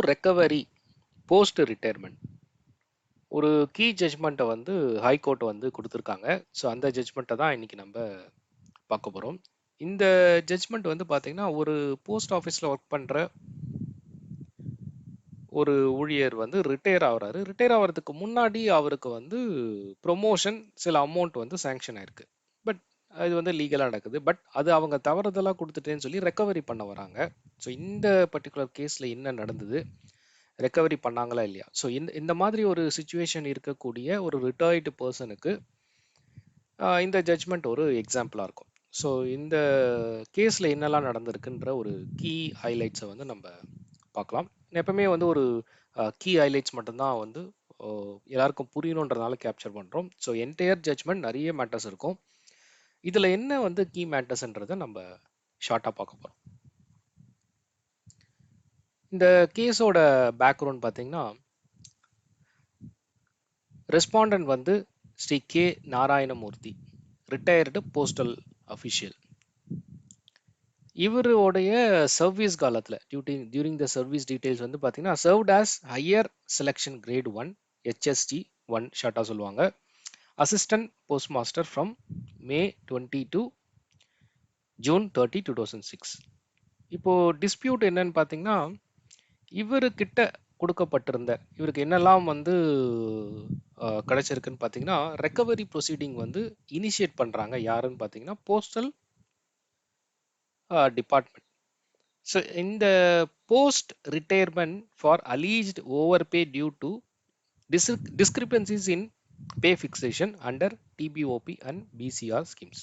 Recovery post retirement ஒரு key ஜட்ஜ்மெண்ட்டை வந்து ஹைகோர்ட் வந்து கொடுத்துருக்காங்க. ஸோ அந்த ஜட்ஜ்மெண்ட்டை தான் இன்னைக்கு நம்ம பார்க்க போகிறோம் இந்த ஜட்ஜ்மெண்ட் வந்து பார்த்திங்கன்னா ஒரு போஸ்ட் ஆஃபீஸில் ஒர்க் பண்ணுற ஒரு ஊழியர் வந்து ரிட்டையர் ஆகுறாரு. ரிட்டையர் ஆகிறதுக்கு முன்னாடி அவருக்கு வந்து ப்ரொமோஷன் சில அமௌண்ட் வந்து சேங்ஷன் ஆயிருக்கு. இது அது வந்து லீகலாக நடக்குது. பட் அது அவங்க தவறுதலாக கொடுத்துட்டேன்னு சொல்லி ரெக்கவரி பண்ண வராங்க. ஸோ இந்த பர்டிகுலர் கேஸில் என்ன நடந்தது? ரெக்கவரி பண்ணாங்களா இல்லையா? ஸோ இந்த இந்த மாதிரி ஒரு சுச்சுவேஷன் இருக்கக்கூடிய ஒரு ரிட்டையர்டு பர்சனுக்கு இந்த ஜட்ஜ்மெண்ட் ஒரு எக்ஸாம்பிளாக இருக்கும். ஸோ இந்த கேஸில் என்னெல்லாம் நடந்திருக்குன்ற ஒரு கீ ஹைலைட்ஸை வந்து நம்ம பார்க்கலாம். எப்பவுமே வந்து ஒரு கீ ஹைலைட்ஸ் மட்டும்தான் வந்து எல்லாருக்கும் புரியணுன்றதுனால கேப்சர் பண்ணுறோம் ஸோ என்டையர் ஜட்ஜ்மெண்ட் நிறைய மேட்டர்ஸ் இருக்கும். இதில் என்ன வந்து கீ மேட்டர்ஸ்ன்றதை நம்ம ஷார்ட்டாக பார்க்க போகிறோம் இந்த கேஸோட பேக்ரவுண்ட் பார்த்தீங்கன்னா ரெஸ்பாண்டன்ட் வந்து Sri K Narayanamurthy retired postal official இவருடைய சர்வீஸ் காலத்தில் duty during the service details வந்து பார்த்தீங்கன்னா served as higher selection grade one HSG one ஷார்ட்டாக சொல்லுவாங்க. Assistant post master from May twenty to June thirty two thousand six இப்போது dispute என்னன்னு பார்த்தீங்கன்னா இவருக்கிட்ட கொடுக்கப்பட்டிருந்த இவருக்கு என்னெல்லாம் வந்து கிடைச்சிருக்குன்னு பார்த்தீங்கன்னா ரெக்கவரி ப்ரொசீடிங் வந்து இனிஷியேட் பண்ணுறாங்க யாருன்னு பார்த்தீங்கன்னா போஸ்டல் டிபார்ட்மெண்ட் ஸோ இந்த post retirement for alleged over pay due to discrepancies in pay fixation under TBOP and BCR schemes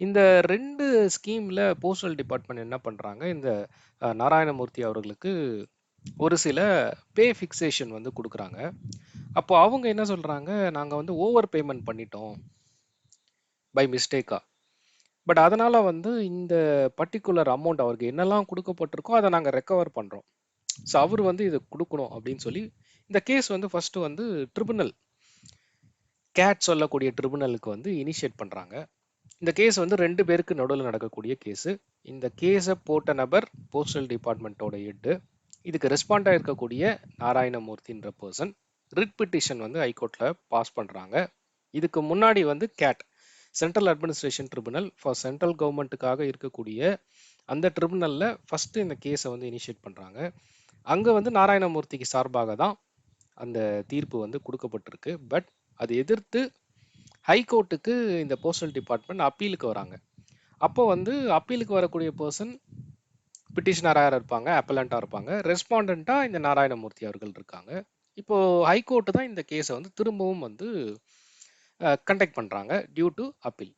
இந்த ரெண்டு ஸ்கீமில் போஸ்டல் டிபார்ட்மெண்ட் என்ன பண்ணுறாங்க இந்த நாராயணமூர்த்தி அவர்களுக்கு ஒரு சில பே ஃபிக்சேஷன் வந்து கொடுக்குறாங்க. அப்போ அவங்க என்ன சொல்கிறாங்க நாங்கள் வந்து ஓவர் பேமெண்ட் பண்ணிட்டோம் பை மிஸ்டேக்கா பட் அதனால் வந்து இந்த பர்டிகுலர் அமௌண்ட் அவருக்கு என்னெல்லாம் கொடுக்கப்பட்டிருக்கோ அதை நாங்கள் ரெக்கவர் பண்ணுறோம் ஸோ அவர் வந்து இதை கொடுக்கணும் அப்படின்னு சொல்லி இந்த கேஸ் வந்து ஃபஸ்ட்டு வந்து ட்ரிபுனல் கேட் சொல்லக்கூடிய ட்ரிபுனலுக்கு வந்து இனிஷியேட் பண்ணுறாங்க இந்த கேஸ் வந்து ரெண்டு பேருக்கு நடுவில் நடக்கக்கூடிய கேஸு இந்த கேஸை போட்ட நபர் போஸ்டல் டிபார்ட்மெண்ட்டோட ஹெட்டு இதுக்கு ரெஸ்பாண்டாக இருக்கக்கூடிய நாராயணமூர்த்தின்ற பர்சன் ரிட் பிட்டிஷன் வந்து ஹைகோர்ட்டில் பாஸ் பண்ணுறாங்க இதுக்கு முன்னாடி வந்து CAT central administration tribunal for central கவர்மெண்ட்டுக்காக இருக்கக்கூடிய அந்த ட்ரிபுனலில் ஃபஸ்ட்டு இந்த கேஸை வந்து இனிஷியேட் பண்ணுறாங்க அங்கே வந்து நாராயணமூர்த்திக்கு சார்பாக தான் அந்த தீர்ப்பு வந்து கொடுக்கப்பட்டிருக்கு. பட் அதை எதிர்த்து ஹைகோர்ட்டுக்கு இந்த போஸ்டல் டிபார்ட்மெண்ட் அப்பீலுக்கு வராங்க. அப்போ வந்து அப்பீலுக்கு வரக்கூடிய பர்சன் பிட்டிஷனராக இருப்பாங்க அப்பலண்ட்டாக இருப்பாங்க. ரெஸ்பாண்டண்ட்டாக இந்த நாராயணமூர்த்தி அவர்கள் இருக்காங்க. இப்போ ஹைகோர்ட்டு தான் இந்த கேஸை வந்து திரும்பவும் வந்து கண்டக்ட் பண்ணுறாங்க டியூ டு அப்பீல்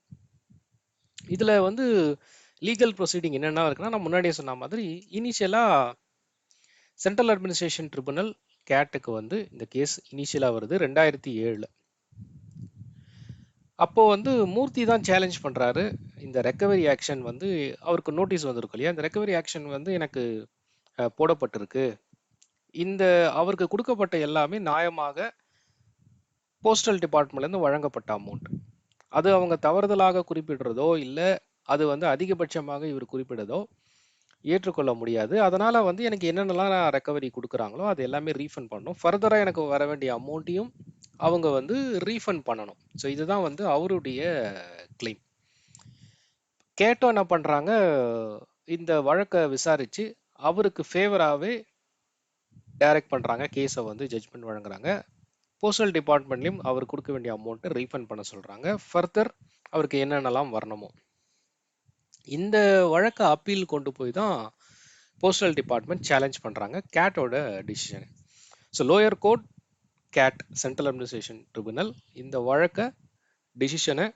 இதில் வந்து லீகல் ப்ரொசீடிங் என்னென்ன இருக்குன்னா நான் முன்னாடியே சொன்ன மாதிரி இனிஷியலாக சென்ட்ரல் அட்மினிஸ்ட்ரேஷன் ட்ரிபுனல் கேட்டுக்கு வந்து இந்த கேஸ் இனிஷியலாக வருது ரெண்டாயிரத்தி ஏழில். அப்போ வந்து மூர்த்தி தான் சேலஞ்ச் பண்றாரு. இந்த ரெக்கவரி ஆக்ஷன் வந்து அவருக்கு நோட்டீஸ் வந்திருக்கும் இல்லையா? இந்த ரெக்கவரி ஆக்ஷன் வந்து எனக்கு போடப்பட்டிருக்கு. இந்த அவருக்கு கொடுக்கப்பட்ட எல்லாமே நியாயமாக போஸ்டல் டிபார்ட்மெண்ட்லேருந்து வழங்கப்பட்ட அமௌண்ட் அது அவங்க தவறுதலாக குறிப்பிடுறதோ இல்லை அது வந்து அதிகபட்சமாக இவர் குறிப்பிடுறதோ ஏற்றுக்கொள்ள முடியாது. அதனால் வந்து எனக்கு என்னென்னலாம் ரெக்கவரி கொடுக்குறாங்களோ அது எல்லாமே ரீஃபண்ட் பண்ணணும் ஃபர்தராக எனக்கு வர வேண்டிய அமௌண்ட்டையும் அவங்க வந்து ரீஃபண்ட் பண்ணணும். ஸோ இதுதான் வந்து அவருடைய கிளைம் கேட்டோ என்ன பண்ணுறாங்க இந்த வழக்கை விசாரித்து அவருக்கு ஃபேவராகவே டைரக்ட் பண்ணுறாங்க கேஸை வந்து ஜட்ஜ்மெண்ட் வழங்குறாங்க. போஸ்டல் டிபார்ட்மெண்ட்லேயும் அவர் கொடுக்க வேண்டிய அமௌண்ட்டை ரீஃபண்ட் பண்ண சொல்கிறாங்க ஃபர்தர் அவருக்கு என்னென்னலாம் வரணுமோ. இந்த வழக்கை அப்பீல் கொண்டு போய் தான் போஸ்டல் டிபார்ட்மெண்ட் சேலஞ்ச் பண்ணுறாங்க கேட்டோட decision so lower court CAT central administration tribunal இந்த வழக்கை டிசிஷனை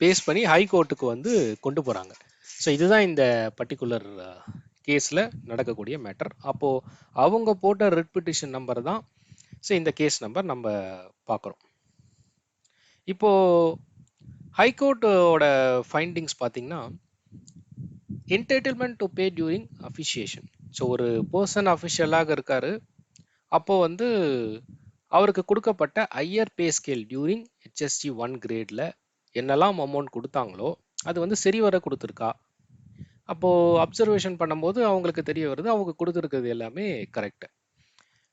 பேஸ் பண்ணி ஹை கோர்ட்டுக்கு வந்து கொண்டு போகிறாங்க ஸோ இதுதான் இந்த பர்டிகுலர் uh, கேஸில் நடக்கக்கூடிய மேட்டர் அப்போது அவங்க போட்ட ரிட் பிட்டிஷன் நம்பர் தான். ஸோ இந்த கேஸ் நம்பர் நம்ம பார்க்குறோம். இப்போது ஹைகோர்ட்டோட ஃபைண்டிங்ஸ் பார்த்தீங்கன்னா entitlement to pay during officiation so ஒரு பர்சன் அஃபிஷியலாக இருக்காரு. அப்போ வந்து அவருக்கு கொடுக்கப்பட்ட higher pay scale during HSG one கிரேடில் என்னெல்லாம் அமௌண்ட் கொடுத்தாங்களோ அது வந்து சரிவர கொடுத்துருக்கா. அப்போது அப்சர்வேஷன் பண்ணும்போது அவங்களுக்கு தெரிய வருது அவங்க கொடுத்துருக்கிறது எல்லாமே correct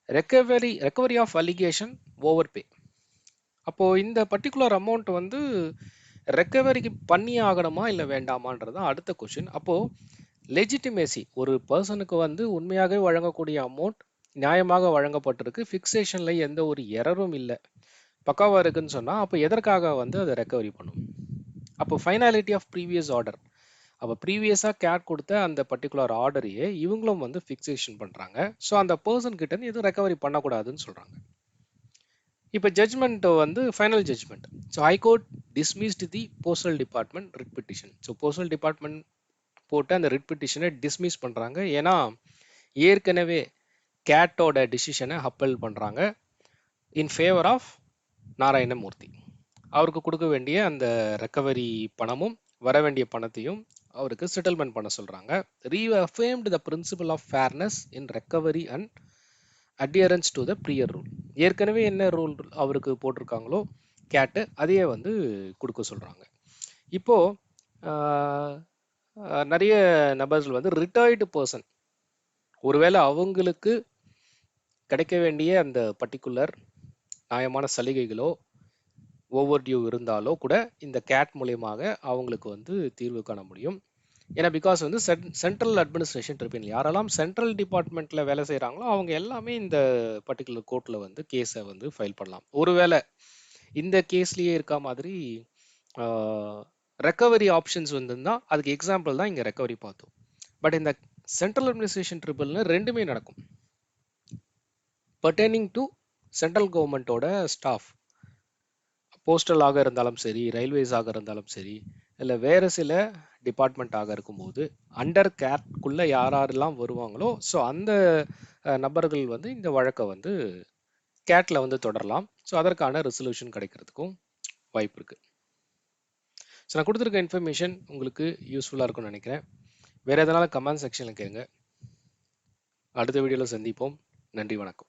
recovery recovery of allegation over pay அப்போது இந்த பர்டிகுலர் அமௌண்ட் வந்து ரெக்கவரிக்கு பண்ணி ஆகணுமா இல்லை வேண்டாமான்றது அடுத்த கொஷின் அப்போது லெஜிட்டிமேசி ஒரு பர்சனுக்கு வந்து உண்மையாகவே வழங்கக்கூடிய அமௌண்ட் நியாயமாக வழங்கப்பட்டிருக்கு. ஃபிக்ஸேஷனில் எந்த ஒரு எரரும் இல்லை. பக்காவாக இருக்குன்னு சொன்னால் அப்போ எதற்காக வந்து அதை ரெக்கவரி பண்ணும்? அப்போ ஃபைனாலிட்டி ஆஃப் ப்ரீவியஸ் ஆர்டர் அப்போ ப்ரீவியஸாக கேட் கொடுத்த அந்த பர்டிகுலர் ஆர்டரையே இவங்களும் வந்து ஃபிக்ஸேஷன் பண்ணுறாங்க ஸோ அந்த பர்சன் கிட்டேருந்து எதுவும் ரெக்கவரி பண்ணக்கூடாதுன்னு சொல்கிறாங்க இப்போ ஜட்ஜ்மெண்ட் வந்து final judgment so high court dismissed the postal department writ petition so postal department போட்டு அந்த ரிட் பிட்டிஷனை டிஸ்மிஸ் பண்ணுறாங்க ஏன்னா ஏற்கனவே கேட்டோட டிசிஷனை அப்பல் பண்ணுறாங்க இன் ஃபேவர் ஆஃப் நாராயணமூர்த்தி. அவருக்கு கொடுக்க வேண்டிய அந்த ரெக்கவரி பணமும் வர வேண்டிய பணத்தையும் அவருக்கு செட்டில்மெண்ட் பண்ண சொல்கிறாங்க reaffirmed the principle of fairness in recovery and adherence to the prior rule ஏற்கனவே என்ன ரூல் அவருக்கு போட்டிருக்காங்களோ கேட்டு அதையே வந்து கொடுக்க சொல்கிறாங்க இப்போது நிறைய நபர்கள் வந்து ரிட்டையர்டு பர்சன் ஒருவேளை அவங்களுக்கு கிடைக்க வேண்டிய அந்த பர்டிகுலர் நியாயமான சலுகைகளோ ஓவர் டியூ இருந்தாலோ கூட இந்த கேட் மூலியமாக அவங்களுக்கு வந்து தீர்வு காண முடியும். ஏன்னா பிகாஸ் வந்து சென்ட்ரல் அட்மினிஸ்ட்ரேஷன் ட்ரிபியூனல் யாரெல்லாம் சென்ட்ரல் டிபார்ட்மெண்ட்டில் வேலை செய்கிறாங்களோ அவங்க எல்லாமே இந்த பர்டிகுலர் கோர்ட்டில் வந்து கேஸை வந்து ஃபைல் பண்ணலாம். ஒருவேளை இந்த கேஸ்லேயே இருக்க மாதிரி ரெக்கவரி ஆப்ஷன்ஸ் வந்துருந்தால் அதுக்கு எக்ஸாம்பிள் தான் இங்கே ரெக்கவரி பார்த்தோம். பட் இந்த சென்ட்ரல் அட்மினிஸ்ட்ரேஷன் ட்ரிபிள்னு ரெண்டுமே நடக்கும். பர்டேனிங் டு சென்ட்ரல் கவர்மெண்ட்டோட ஸ்டாஃப் போஸ்டலாக இருந்தாலும் சரி ரயில்வேஸாக இருந்தாலும் சரி இல்லை வேறு சில டிபார்ட்மெண்ட்டாக இருக்கும்போது அண்டர் கேட்குள்ளே யார் யாரெல்லாம் வருவாங்களோ ஸோ அந்த நபர்கள் வந்து இந்த வழக்கை வந்து கேட்டில் வந்து தொடரலாம். ஸோ அதற்கான ரெசல்யூஷன் கிடைக்கிறதுக்கும் வாய்ப்பு இருக்குது ஸோ நான் கொடுத்துருக்க இன்ஃபர்மேஷன் உங்களுக்கு யூஸ்ஃபுல்லாக இருக்கும்னு நினைக்கிறேன். வேறு எதனால கமெண்ட் செக்ஷனில் கேளுங்க. அடுத்த வீடியோவில் சந்திப்போம். நன்றி வணக்கம்.